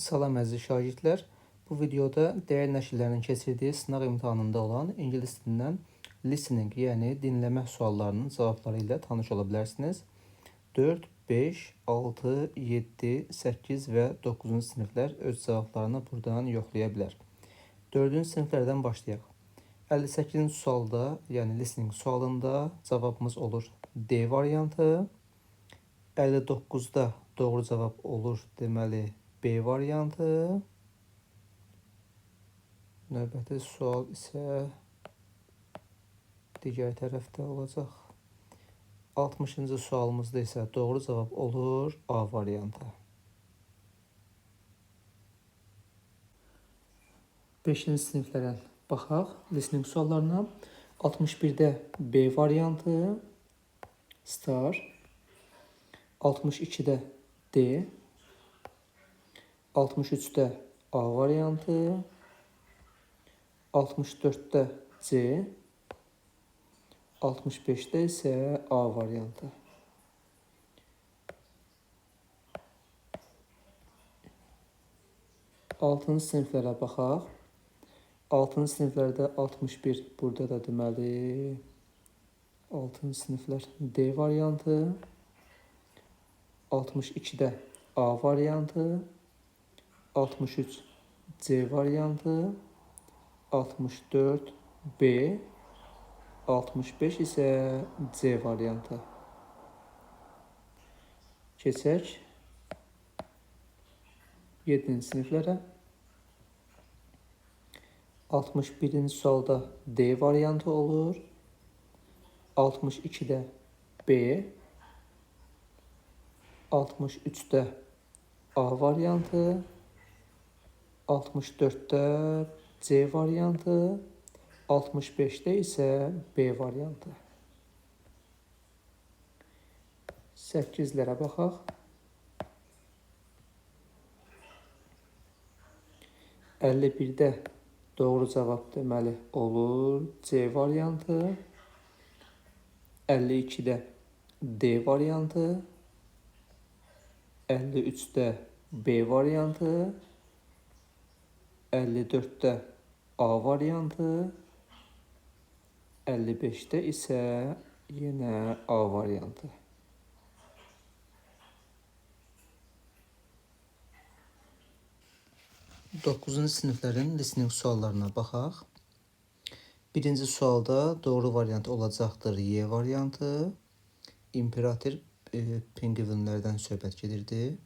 Salam əziz şagirdlər. Bu videoda dəyər nəşrlərinin keçirdiyi sınaq imtahanında olan ingilis dilindən listening, yəni dinləmə suallarının cavabları ilə tanış ola bilərsiniz. 4, 5, 6, 7, 8 və 9-cu siniflər öz cavablarını buradan yoxlaya bilər. 4-cü siniflərdən başlayaq. 58-ci sualda, yəni listening sualında cavabımız olur D variantı. 59-da doğru cavab olur deməli B variantı. Növbəti sual isə digər tərəfdə olacaq. 60-cı sualımızda isə doğru cavab olur A variantı. 5-ci siniflərə baxaq. Listening suallarına 61-də B variantı star 62-də D 63-də A variantı 64-də C 65-də isə A variantı. Altıncı siniflərə baxaq. 6-cı siniflərdə 61, burada da deməli 6-cı siniflər D variantı, 62-də A variantı, 63 C variantı, 64 B, 65 isə C variantı. Keçək 7-ci siniflərə. 61-ci sualda D variantı olur. 62-də B, 63-də A variantı, 64-də C variantı, 65-də isə B variantı. 8-lərə baxaq. 51-də doğru cavab deməli olur C variantı. 52-də D variantı. 53-də B variantı. 54-də A variantı. 55-də isə yenə A variantı. 9-cu siniflərin listening suallarına baxaq. Birinci sualda doğru variant olacaqdır Y variantı. İmperator e, pingvinlərdən söhbət gedirdi.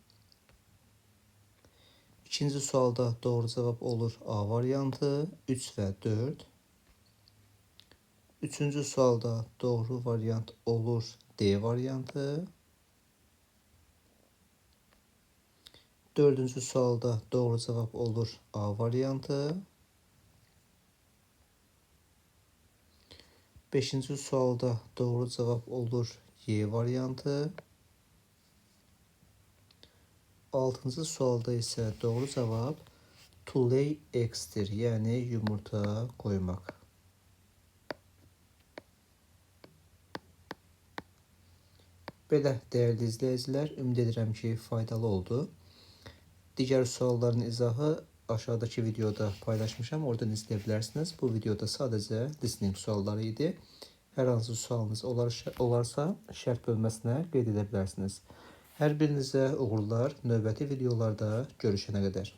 İkinci sualda doğru cavab olur A variantı 3 və 4. Üçüncü sualda doğru variant olur D variantı. Dördüncü sualda doğru cevap olur A variantı. Beşinci sualda doğru cevap olur Y variantı. Altıncı sualda ise doğru cevap to lay eggs'tir. Yani yumurta koymak. Belə dəyərli izləyicilər, ümid edirəm ki, faydalı oldu. Diğer sualların izahı aşağıdaki videoda paylaşmışam. Oradan izleyebilirsiniz. Bu videoda sadece listening sualları idi. Hər hansı sualınız olar, olarsa şərt bölməsinə qeyd edə bilərsiniz. Hər birinizə uğurlar. Növbəti videolarda görüşənə qədər.